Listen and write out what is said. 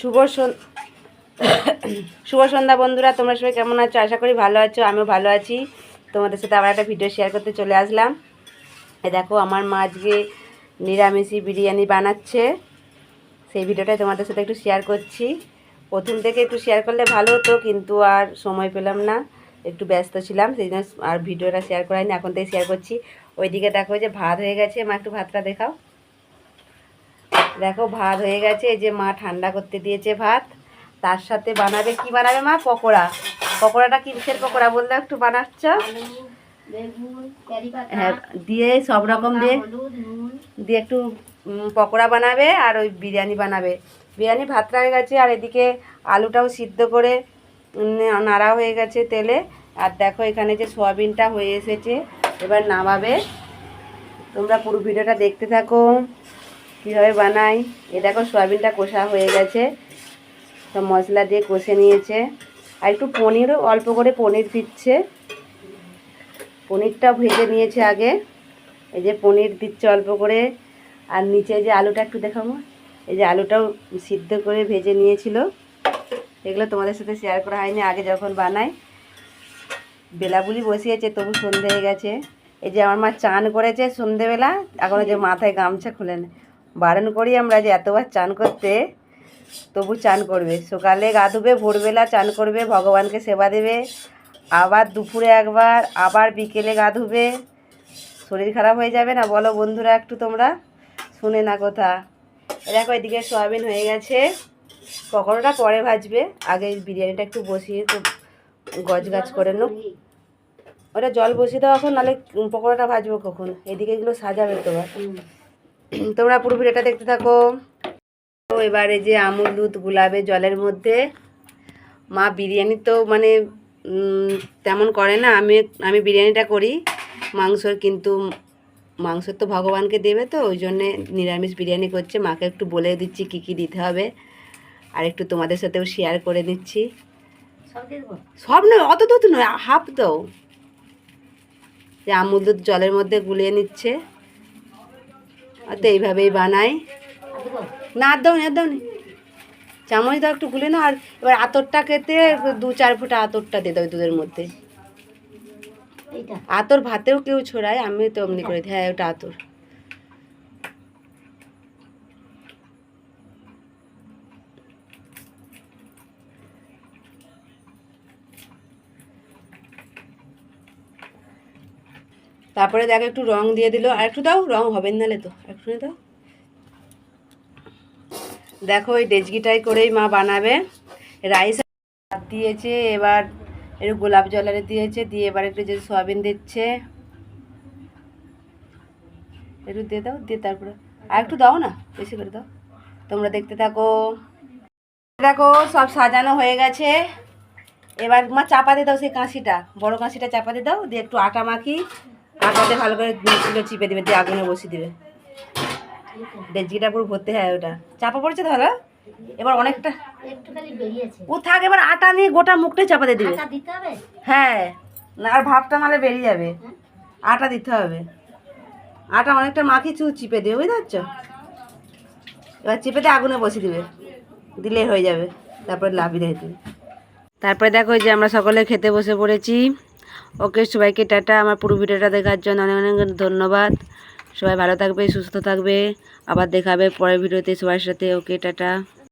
শুভ শুভ সন্ধ্যা বন্ধুরা, তোমরা সবাই কেমন আছো? আশা করি ভালো আছো, আমিও ভালো আছি। তোমাদের সাথে আবার একটা ভিডিও শেয়ার করতে চলে আসলাম। এ দেখো, আমার মা আজকে নিরামিষি বিরিয়ানি বানাচ্ছে। সেই ভিডিওটাই তোমাদের সাথে একটু শেয়ার করছি। প্রথম থেকে একটু শেয়ার করলে ভালো হতো, কিন্তু আর সময় পেলাম না। একটু ব্যস্ত ছিলাম, সেই জন্য আর ভিডিওটা শেয়ার করাইনি। এখন থেকে শেয়ার করছি। ওইদিকে দেখো যে ভাত হয়ে গেছে। মা, একটু ভাতটা দেখাও। দেখো, ভাত হয়ে গেছে। এই যে মা ঠান্ডা করতে দিয়েছে ভাত। তার সাথে বানাবে, কি বানাবে মা? পকোড়া। পকোড়াটা কিসের পকোড়া বললে একটু বানাচ্ছ? হ্যাঁ দিয়ে সব রকম দিয়ে দিয়ে একটু পকোড়া বানাবে আর ওই বিরিয়ানি বানাবে। বিরিয়ানি ভাতটা হয়ে গেছে আর এদিকে আলুটাও সিদ্ধ করে নাড়া হয়ে গেছে তেলে। আর দেখো, এখানে যে সোয়াবিনটা হয়ে এসেছে, এবার নামাবে। তোমরা পুরো ভিডিওটা দেখতে থাকো। কীভাবে বানাই? এ দেখো, সোয়াবিনটা কষা হয়ে গেছে। সব মশলা দিয়ে কষে নিয়েছে। আর একটু পনিরও, অল্প করে পনির দিচ্ছে। পনিরটা ভেজে নিয়েছে আগে। এই যে পনির দিচ্ছে অল্প করে। আর নিচে যে আলুটা, একটু দেখাবো? এই যে আলুটাও সিদ্ধ করে ভেজে নিয়েছিল। এগুলো তোমাদের সাথে শেয়ার করা হয়নি। আগে যখন বানাই, বেলাবুলি বসিয়েছে, তবু সন্ধে হয়ে গেছে। এই যে আমার মা চান করেছে সন্ধেবেলা এখনও যে মাথায় গামছা খুলে না বারণ করি আমরা যে এতবার চান করতে, তবু চান করবে। সকালে গা ধুবে, ভোরবেলা চান করবে, ভগবানকে সেবা দেবে। আবার দুপুরে একবার, আবার বিকেলে গা ধুবে। শরীর খারাপ হয়ে যাবে না? বলো বন্ধুরা একটু তোমরা শুনে না কথা। এ দেখো, এদিকে সয়াবিন হয়ে গেছে। পকোড়াটা পরে ভাজবে। আগে বিরিয়ানিটা একটু বসিয়ে তো গজ গাছ করে নো। ওটা জল বসিয়ে দাও এখন, নাহলে পকোড়াটা ভাজবো কখন? এদিকে এগুলো সাজাবে তোমার তোমরা পুরো ভিডিওটা দেখতে থাকো। তো এবারে যে আমুল দুধ গুলাবে জলের মধ্যে। মা বিরিয়ানি তো মানে তেমন করে না। আমি আমি বিরিয়ানিটা করি। মাংসর কিন্তু মাংসর তো ভগবানকে দেবে তো ওই জন্যে নিরামিষ বিরিয়ানি করছে। মাকে একটু বলে দিচ্ছি কী কী দিতে হবে। আর একটু তোমাদের সাথেও শেয়ার করে দিচ্ছি সব নয় অত দুধ নয় হাফ দাও। যে আমুল দুধ জলের মধ্যে গুলিয়ে নিচ্ছে। তো এইভাবেই বানাই। না আর দাও নি আর দাও নি। চামচ দাও একটু গুলে নাও আর এবার আতরটা খেতে দু চার ফুটা আতরটা দিয়ে দাও দুধের মধ্যে। আতর ভাতেও কেউ ছড়ায় আমি তো অমনি করে দিই। হ্যাঁ ওটা আতর। তারপরে দেখো একটু রং দিয়ে দিল। আর একটু দাও, রং হবে নালে তো। একটু দাও। দেখো ওই ডেজগিটাই করেই মা বানাবে। রাইস দিয়েছে, এবার একটু গোলাপ জলারে দিয়েছে, দিয়ে এবার একটু যে সয়াবিন দিচ্ছে। একটু দিয়ে দাও, দিয়ে তারপরে আর একটু দাও না, বেশি করে দাও। তোমরা দেখতে থাকো। দেখো, সব সাজানো হয়ে গেছে। এবার মা চাপা দিয়ে দাও সেই কাঁচিটা বড় কাঁচিটা চাপা দিয়ে দাও, দিয়ে একটু আটা মাখি। আটাতে ভালো করে তুলে চিপে দেবে দিয়ে আগুনে বসিয়ে দেবে। ডেজগিটা পুরো ভর্তি হয় ওটা। চাপা পড়েছে তাহলে এবার অনেকটা একটু খালি বেরিয়েছে। ও থাক এবার আটা নিয়ে গোটা মুখটাই চাপা দিয়ে দিবে। আটা দিতে হবে? হ্যাঁ। না আর ভাবটা নাহলে বেরিয়ে যাবে। আটা দিতে হবে। আটা অনেকটা মাখি চু চিপে দেবে বুঝতে পারছ? এবার চিপে দিয়ে আগুনে বসিয়ে দিবে। দিলে হয়ে যাবে। তারপরে লাভি দিয়ে দেবে। তারপরে দেখো যে আমরা সকলে খেতে বসে পড়েছি। ওকে সবাইকে টাটা, আমার পুরো ভিডিওটা দেখার জন্য অনেক অনেক ধন্যবাদ। সবাই ভালো থাকবে, সুস্থ থাকবে। আবার দেখাবে পরের ভিডিওতে সবার সাথে। Okay, tata.